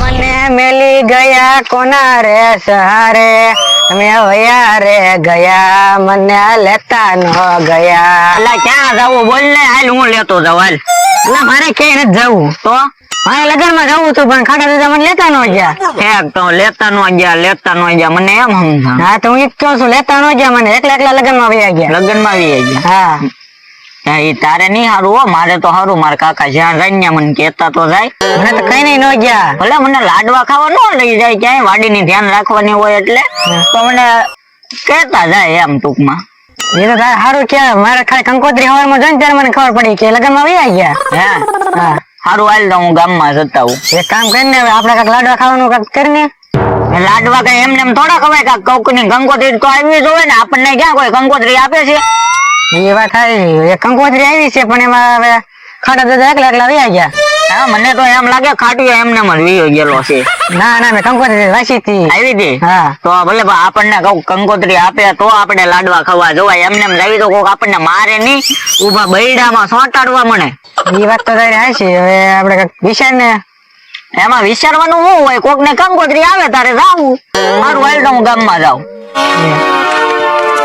મને મેલી ગયા કોના રે સહારે? તમે વયા રે ગયા મને લેતા ન ગયા. એટલે ક્યાં જવું? બોલ ને હાલ હું લેતો જાઉં હાલ. એટલે મારે ક્યાંય નથી જવું તો? મારે લગ્નમાં જવું હતું પણ ખાટા દાદા મને લેતા ન ગયા. એક તો લેતા નો ગયા લેતા નો ગયા મને એમ સમજા હા તો હું ઈ છું લેતા ન ગયા મને એકલા એકલા લગનમાં વયા ગયા. લગનમાં આવી ગયા. હા. તારે નહીં હારું હો મારે તો હારું મારા કાકા જ્યાં જાય મને કેતા તો જાય. મને તો કઈ નહીં ન ગયા. ભલે મને લાડવા ખાવા ન લઈ જાય ક્યાંય વાડીની ધ્યાન રાખવાની હોય એટલે. તો મને કેતા જાય એમ ટૂંકમાં. એ તો તારે સારું કે મારે ખાલી કંકોત્રી હવારમાં જોઈને ત્યારે મને ખબર પડી કે લગ્ન આવી ગયા. હે? હા. હારું હાલ તો હું ગામમાં જતા હું એક કામ કરીને આપણે કાંઈક લાડવા ખાવાનું કરી કરીને લાડવા કઈ એમને એમ થોડા ખવાય કે કૌકની કંકોત્રી તો આવી જ હોય ને આપણને ક્યાં કોઈ કંકોત્રી આપે છે? એ વાત આવી કંકોત્રી આવી છે પણ એમાં હવે ખાટા દાદા એકલા એકલા વયા ગયા. હા મને તો એમ લાગે ખાટું એમને જ વીયો ગયેલો છે. ના ના મેં કંકોત્રી વાંચી હતી. આવી હતી? હા. તો ભલે આપણને કઉ કંકોત્રી આપે તો આપણે લાડવા ખાવા જોવાય. એમને એમ લાવી તો કોક આપણને મારે નહીં ઊભા બૈડામાં સોંટાડવા મને એ વાત તો તારી હાચી હવે આપણે કાંઈક વિચાર ને એમાં વિચારવાનું શું હોય કોક ને કંકોત્રી આવે તારે જાવું. મારું હાલ હું ગામમાં જાઉં.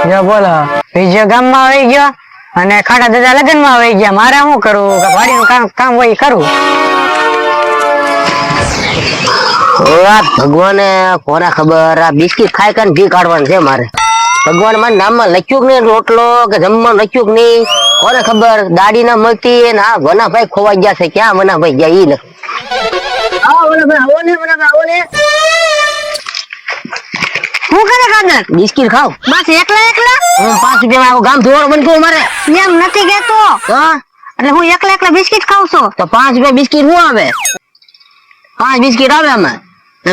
જો બોલો બીજો ગામમાં આવી ગયો અને ખાટા દાદા લગ્નમાં આવી ગયા. મારે શું કરવું? કે વાડીનું કામ કામ હોય કરવું ભગવાને કોને ખબર? આ બિસ્કિટ ખાઈ કરીને ઘી કાઢવાનું છે મારે? ભગવાન મારા નામમાં લખ્યું કે નહીં? રોટલો કે જમવાનું લખ્યું કે નહીં? કોને ખબર? દાડી ના મળતી ને આ વનાભાઈ ખોવાઈ ગયા છે. ક્યાં વનાભાઈ ગયા? ઈ નથી આવો આવો ને આવો ને. શું કરે કાદર બિસ્કિટ ખાવ. બસ એકલા એકલા? હું પાંચ રૂપિયા આખું ગામ ધોરણ બનતું મારે. એમ નથી કેતો એટલે હું એકલા એકલા બિસ્કિટ છું? તો પાંચ રૂપિયા બિસ્કિટ શું આવે? પાંચ બિસ્કિટ આવે આમાં.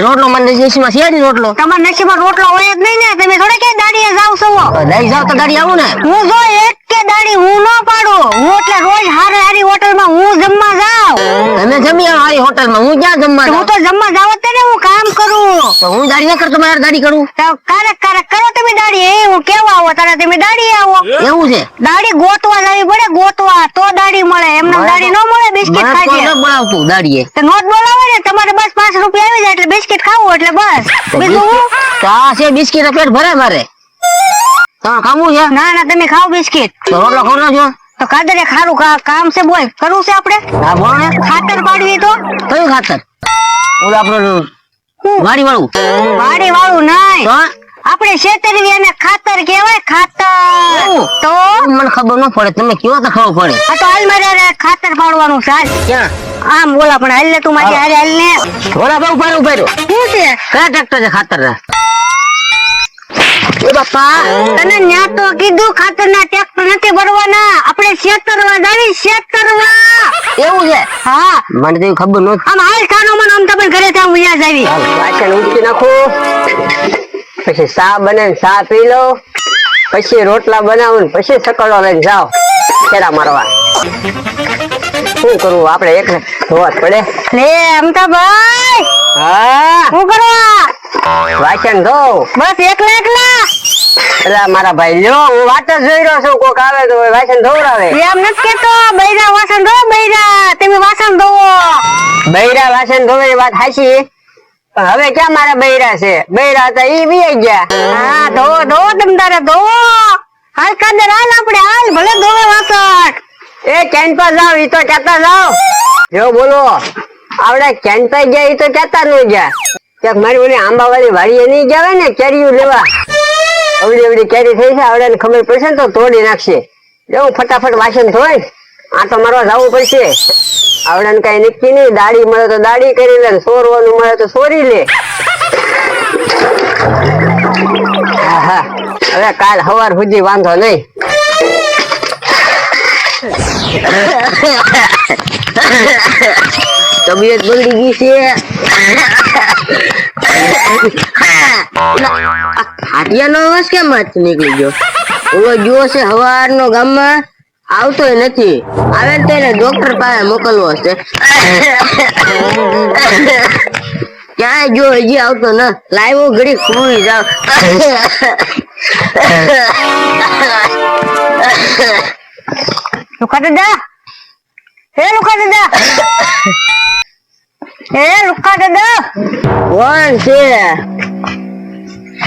રોટલો મને દેશમાં છે રોટલો? તમાર નસીબમાં રોટલો હોય જ નહીં ને તમે થોડે કે દાડીએ જાવ છો? લઈ જાવ તો દાડી આવું ને. હું જો એક કે દાડી હું ન પાડું. હું એટલે રોજ હારે હારી હોટલમાં હું જમવા જાવ તમે જમી આવો મારી હોટલમાં. હું ક્યાં જમવા હું તો જમવા જાવ જ ને હું કામ કરું. તો હું દાડી ન કરતો મારે દાડી કરું? તો કારક કારક કરો તમે દાડી. એ હું કેવા આવો તારે તમે દાડી આવો. એવું છે? દાડી ગોતવા જવી પડે ગોતવા. તો દાડી મળે એમને દાડી બિસ્કિટ ખાજે ન બોલાવતું દાડીએ તો નોટ બોલાવે ને તમારે બસ પાંચ રૂપિયા આવી જાય એટલે બિસ્કિટ ખાવું એટલે બસ. બીજું હું છે બિસ્કિટ પેટ ભરે મારે. હા ખાવું છે? ના ના તમે ખાવ બિસ્કિટ. તો રોટલો ખોલો છો? તો કાદરે ખારું કામ છે બોય કરવું છે આપણે? હા બોલો ને. ખાતર પાડવી તો? કયું ખાતર? ઓલા આપણો વાડી વાળું વાડી વાળું નહીં આપણે શેતરવી અને ખાતર કહેવાય ખાતર મને ખબર ન પડે તમે કયો તો ખબર પડે? આ તો હાલ મારે ખાતર પાડવાનું છે હાલ. ક્યાં? આમ બોલા પણ હાલ ને તું મારી હારે હાલ ને. ઘોડા બહુ ભરું ઊભા શું છે? કયા ટ્રેક્ટર છે ખાતર ના એ બાપા તને ન્યા તો કીધું ખાતર ના ટ્રેક્ટર નથી ભરવાના. આપણે છેતરવા જાવી છેતરવા એવું છે? હા. મને તો ખબર ન આમ હાલ ખાનો મને આમ તમે ઘરે ત્યાં ઉયા જાવી. વાસણ ઉચકી નાખું. પછી સા બને સા પી લો. પછી રોટલા બનાવો ને પછી સકડો લઈને જાઓ. ફેરા મારવા. શું કરવું? આપણે એક ધોવા પડે. લે અમતાભાઈ! હા? શું કરવા? વાસણ ધોવ. બસ એકલા એકલા? એટલે મારા ભાઈ લ્યો હું વાત જ જોઈ રહ્યો છું કોક આવે તો વાસણ ધોવડાવે. એમ નથી કેતો બૈરા વાસણ ધો બૈરા. તમે વાસણ ધોવો. બૈરા વાસણ ધોવે એ વાત સાચી હવે ક્યાં મારા બૈરા છે? બૈરા હતા ઈ વી ગયા. હા, ધો ધો તમ તારે ધોવો હાલ કાદર હાલ આપણે, હાલ, ભલે ધોવે વાસણ. એ, કેન પર જાવ, ઈ તો કેતા જાવ જો, બોલો. આવડે કેન પર ગયા, ઈ તો કેતા નું ગયા. ક્યાંક મારી ઓલી આંબાવાળી વાડીએ નહીં હોય ને કેરીયું લેવા. અવડી અવડી કેરી થઈ છે, આવડે ખબર પડશે ને, તો તોડી નાખશે. જો, ફટાફટ વાસણ ધોઈ તો મારવા જવું પડશે. આવડે કઈ નક્કી નહીં. દાડી મળે તો દાડી કરી લે સોરવાનું મળે તો સોરી લે. હવે કાલ સવાર સુધી વાંધો નહીં. તબિયત બગડી ગઈ છે. હાટિયાનો અવાજ કેમ નીકળી ગયો? ઓલો જુઓ છે હવારનો ગામમાં. આવતો નથી. આવે તેને તો એને ડોક્ટર પાસે મોકલવો છે. ક્યાંય જો હજી આવતો ન. લાવ્યો ઘડી ખુઈ જાવ તું દાદા હે લુખા દાદા હે લુખા દાદા કોણ છે?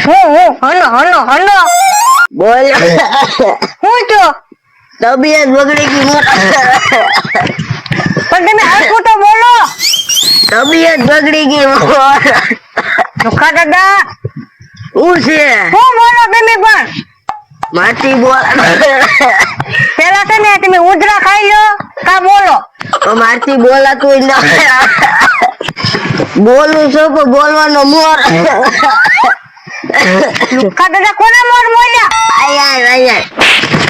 હું હું હનો હનો હનો બોલ. હું છો? તબિયત બગડી ગઈ પણ તમે હરખું તો બોલો. તબિયત બગડી ગઈ લુખા કાકા. શું છે? શું બોલો તમે પણ. માટી બોલ. પેલા છે ને તમે ઉધરા ખાઈ લો કા બોલો? મારથી બોલાતું ના બોલું છું પણ બોલવાનો મોર. લુખા દાદા કોના મોર મોલ્યા આય આય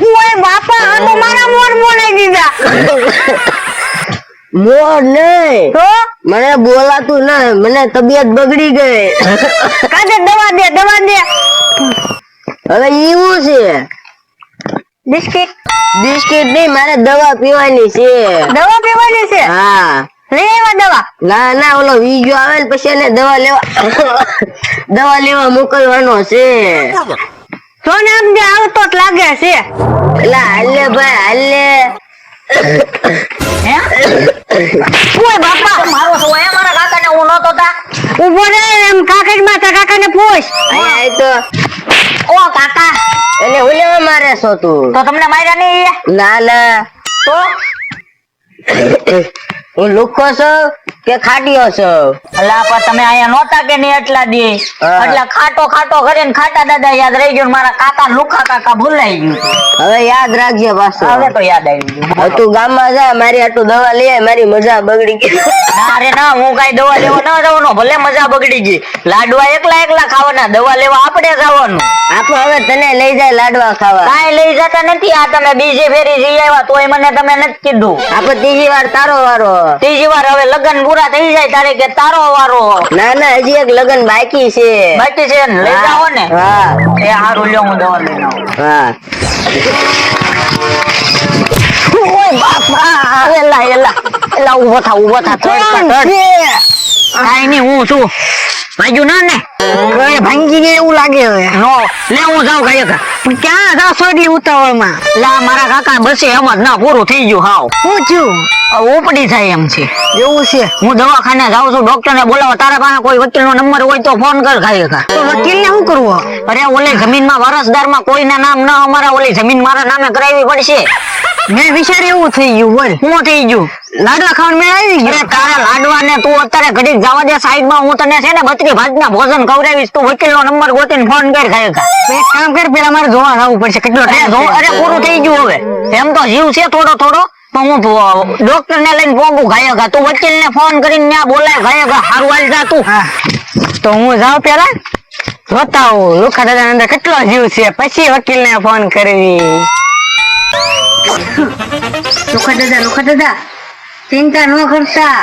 ઓય બાપા આનો મારા મોર મોલાઈ દીધા. મોર નહીં. તો મને બોલાતું ના મને તબિયત બગડી ગઈ. કાદે દવા દે દવા દે. હવે એવું છે? બિસ્કિટ. બિસ્કિટ નહીં મારે દવા પીવાની છે. દવા પીવાની છે? હા. લઈ દવા? ના ના ઓલો વીજો આવે ને પછી એને દવા લેવા દવા લેવા મોકલવાનો છે. સોને અમને આવતો જ લાગે છે. એટલે હાલે ભાઈ હાલે. હે? બાપા મારો એ મારા કાકાને હું નહોતો તા. ઊભો રે એમ કાકડમાં તા કાકાને પૂછ. આય તો. ઓ કાકા એને હું મારે છો તું? તો તમને માર્યા નહીં ના ના. તો? હું લુખો છો કે ખાટીઓ છો? એટલે પણ તમે અહીંયા નહોતા કે નહીં એટલા દી? એટલે ખાટો ખાટો કરીને ખાટા દાદા યાદ રહી ગયો મારા કાકા લુખા કાકા ભૂલાઈ ગયું. હવે યાદ રાખજે પાછું. હવે તો યાદ આવી ગયું. તું ગામમાં જા મારી આટલું દવા લે મારી મજા બગડી ગઈ. ના રે ના હું કઈ દવા લેવા ન જવાનો ભલે મજા બગડી ગઈ. લાડવા એકલા એકલા ખાવાના દવા લેવા આપણે જવાનું. આપો હવે તને લઈ જાય લાડવા ખાવા. કાઈ લઈ જતા નથી આ તમે બીજી ફેરી જઈ આવ્યા તોય મને તમે નથી કીધું. આપણે ત્રીજી વાર તારો વારો. ત્રીજી વાર હવે લગ્ન પૂરા થઈ જાય તારે કે તારો વારો ના ના હજી એક લગન બાકી છે. બાકી છે લઈ જાઓ ને. હા. એ હારું લ્યો હું દવા લઈ આવું. હા. ઓય બાપા એલા એલા. એલા ઊભો થા ઊભો થા થડ થા, થડ કાઈ નહીં હું છું. વાગ્યું ના ને? ભાંગી એવું લાગે હવે. નો લે હું જાઉં કઈ કા પણ ક્યાં જાશો એટલી ઉતાવળમાં? લા મારા કાકા બસે એમ જ ના પૂરું થઈ ગયું હાવ. હું છું. હવે ઉપડી થાય એમ છે. એવું છે? હું દવાખાને જાઉં છું ડોક્ટર ને બોલાવો તારા પાસે કોઈ વકીલ નો નંબર હોય તો ફોન કર ખાઈ કા તો વકીલ ને શું કરવું? અરે ઓલે જમીનમાં વારસદારમાં કોઈના નામ ન અમારા ઓલી જમીન મારા નામે કરાવી પડશે. મેં વિચાર એવું થઈ ગયું બોલ. શું થઈ ગયું? લાડવા ખાવાનું મેં આવી ગયો. તારા લાડવા ને તું અત્યારે ઘડીક જવા દે સાઈડમાં હું તને છે ને બત્રી ભાત ના ભોજન ખવડાવીશ તું વકીલ નો નંબર ગોતીને ફોન કર ખાય એક કામ કર પેલા મારે જોવા આવવું પડશે. કેટલો ટાઈમ અરે પૂરું થઈ ગયું હવે. એમ તો જીવ છે થોડો થોડો. હું ડોક્ટર ને લઈને પોગું ખાઈ તું વકીલ ને ફોન કરીને ત્યાં બોલાય ખાઈ હારું હાલ જા તું. તો હું જાઉં પેલા? બતાવું. હું લુખા દાદા અંદર કેટલો જીવ છે? પછી વકીલ ને ફોન કરવી. લુખા દાદા લુખા દાદા. ચિંતા ન કરતા.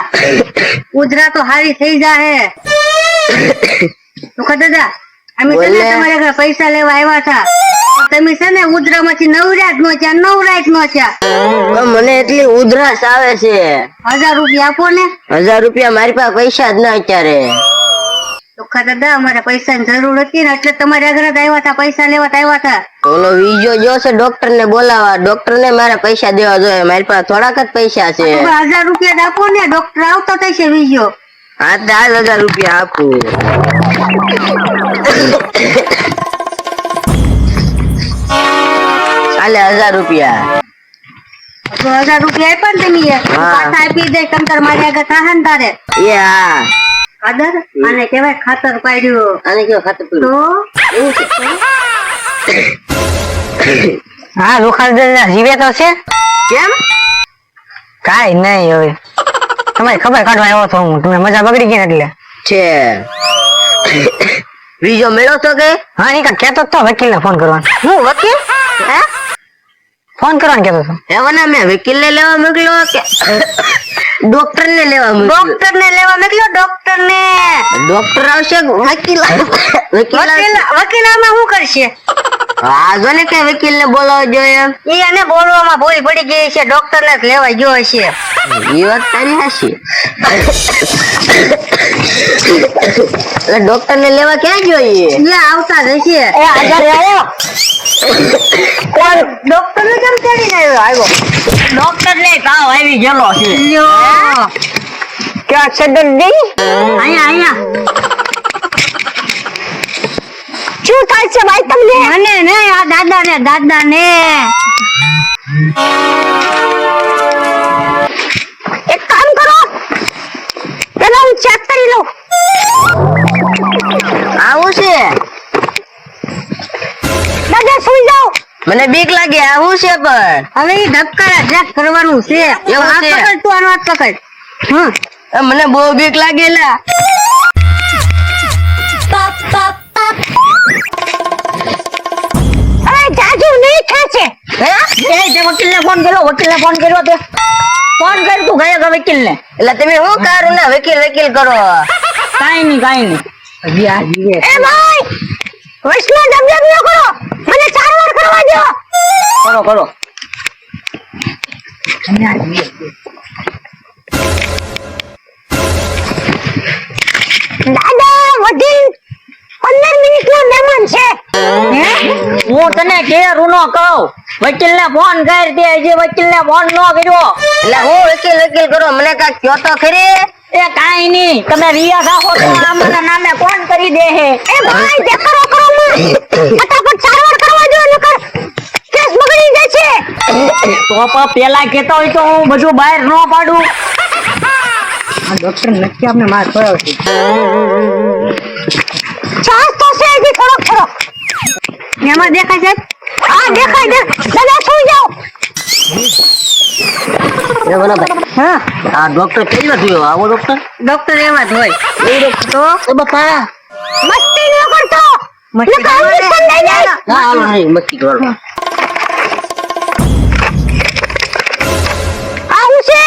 ઉધરા તો હારી થઈ જાહે. લુખા દાદા અમે છે ને તમારા ઘરે પૈસા લેવા આવ્યા હતા. તમે છે ને ઉધરા માંથી નવરાત નો છે નવરાત નો છે મને એટલી ઉધરાસ આવે છે. હજાર રૂપિયા આપો ને. હજાર રૂપિયા મારી પાસે પૈસા જ ના અત્યારે. લુખા દાદા અમારે પૈસાની જરૂર હતી ને એટલે તમારા આગળ આવ્યા હતા પૈસા લેવા આવ્યા હતા. ઓલો વીજો જો છે ડોક્ટર ને બોલાવા ડોક્ટર ને મારે પૈસા દેવા જોઈએ. મારી પાસે થોડાક જ પૈસા છે. હજાર રૂપિયા આપો ને ડોક્ટર આવતો થશે બીજો. હા દસ હાલ હજાર રૂપિયા આપું. હાલે હજાર રૂપિયા. તો હજાર રૂપિયા આપ્યા ને તમે પાછા આપી દે કંકર મારી આગળ તારે? એ હા. કાદર આને કહેવાય ખાતર પાડ્યું. અને કેવો ખાતર તો? હા લુખા જીવે તો છે. કેમ? કાઈ નહીં હવે. તમારી ખબર કાઢવા આવ્યો છો હું. તમે મજા બગડી ગઈ ને એટલે. છે. બીજો મેળો તો કે? હા નીકા કેતો જ તો વકીલ ને ફોન કરવાનો. હું વકીલ? હે? ફોન કરવાનો કેતો હતો. એવાના મેં વકીલ ને લેવા મોકલ્યો કે ડોક્ટર ને લેવા મોકલ્યો. ડોક્ટર ને લેવા મોકલ્યો? ડોક્ટર ને ડોક્ટર આવશે વકીલ? વકીલ વકીલ આમાં શું કરશે? આ જો ને કે વકીલ ને બોલાવો જોઈએ ઈ એને બોલવામાં ભૂલ પડી ગઈ છે ડોક્ટર ને જ લેવા ગયો હશે એ વાત તારી હશે એટલે ડોક્ટર ને લેવા ક્યાં જોઈએ એટલે આવતા જ એ હાજર આવ્યો કોણ? ડોક્ટર ને કેમ તેડીને આવ્યો? ડોક્ટર ને તાવ આવી ગયેલો છે. ક્યાં છે દર્દી અહીંયા અહીંયા. શું થાય છે ભાઈ તમને? મને ને આ દાદા ને દાદા ને એક કામ કરો. પેલા હું ચેક કરી લઉં. આવું છે? દાદા સુઈ જાઓ. મને બીક લાગે આવું છે પણ. હવે એ ધબકારા ચેક કરવાનું છે. એવું છે? પકડ તું આનો હાથ પકડ. મને બહુ બીક લાગેલા. હવે જાજુ નહીં ખાશે. હે? તે વકીલ ફોન કર્યો વકીલ ફોન કર્યો તે. ફોન કર તું ગયા વકીલ ને એટલે તમે શું કારું ને? વકીલ વકીલ કરો. કાઈ નહીં કાઈ નહીં. હજી આ જીવે એ ભાઈ વૈષ્ણવ દબદબ ન કરો. મને સારવાર કરવા દો. કરો કરો. દાદા પંદર મિનિટ નો મહેમાન છે. હું? તને કેરું નો કહું. વકીલ ને ફોન કર તે હજી વકીલ ને ફોન નો કર્યો. એટલે હું વકીલ વકીલ કરો. મને કાંઈક કયો તો ખરી? એ કાઈ નહીં. તમે રિયા રાખો તો આમાના નામે ફોન કરી દે હે. એ ભાઈ દેખાડો કરો માં ફટાફટ સારવાર કરવા દો નકર કેસ બગડી જશે તો પણ પેલા કેતો હોય તો હું બધું બહાર ન પાડું. આ ડોક્ટર નક્કી આપને માર પડ્યો છે શ્વાસ તો છે હજી થોડોક થોડોક એમાં દેખાય છે હા દેખાય દે દાદા સુઈ જાઓ એ બોલો હા આ ડોક્ટર કઈ નથી આવો ડોક્ટર ડોક્ટર એવા જ હોય એ ડોક્ટર તો એ બાપા મસ્તી ન કરતો મસ્તી ના હાલો નહીં મસ્તી કરો આવું છે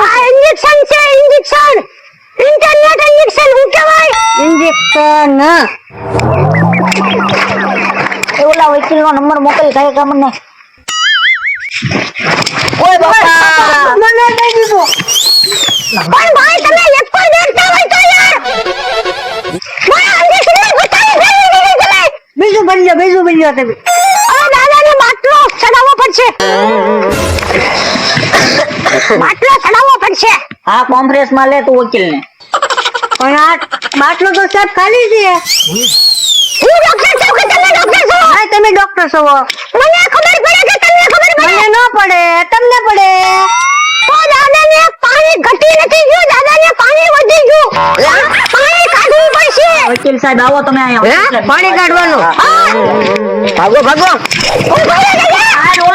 આ ઇન્જેક્શન છે ઇન્જેક્શન ઇન્ટરનેટ ઇન્જેક્શન હું કહેવાય ઇન્જેક્શન એ ઓલા નો નંબર મોકલ કાય કા મને ઓય બાપા! મને દઈ દીધો પણ ભાઈ તમે એક કોઈ દેખતા હોય તો યાર! મારા ઇન્જેક્શન ને બતાવી ફેરવી દીધી તમે! બીજું બનજો બીજું બનજો તમે. હવે દાદાને માટલો ચડાવવો પડશે. માટલો ચડાવવો પડશે. હા કોન્ફરન્સમાં લે તું વકીલ ને પણ આ માટલો તો સાહેબ ખાલી છે. હું ડોક્ટર છું કે તમે ડોક્ટર છો? હા તમે ડોક્ટર છો. મને ખબર પડે કે તમને ખબર પડે? મને ન પડે તમને પડે. તો દાદાને પાણી ઘટી નથી ગયું દાદાને પાણી વધી ગયું. પાણી કાઢવું પડશે. વકીલ સાહેબ આવો તમે અહીંયા. પાણી કાઢવાનું? ભાગો ભાગો. ઊભા રહો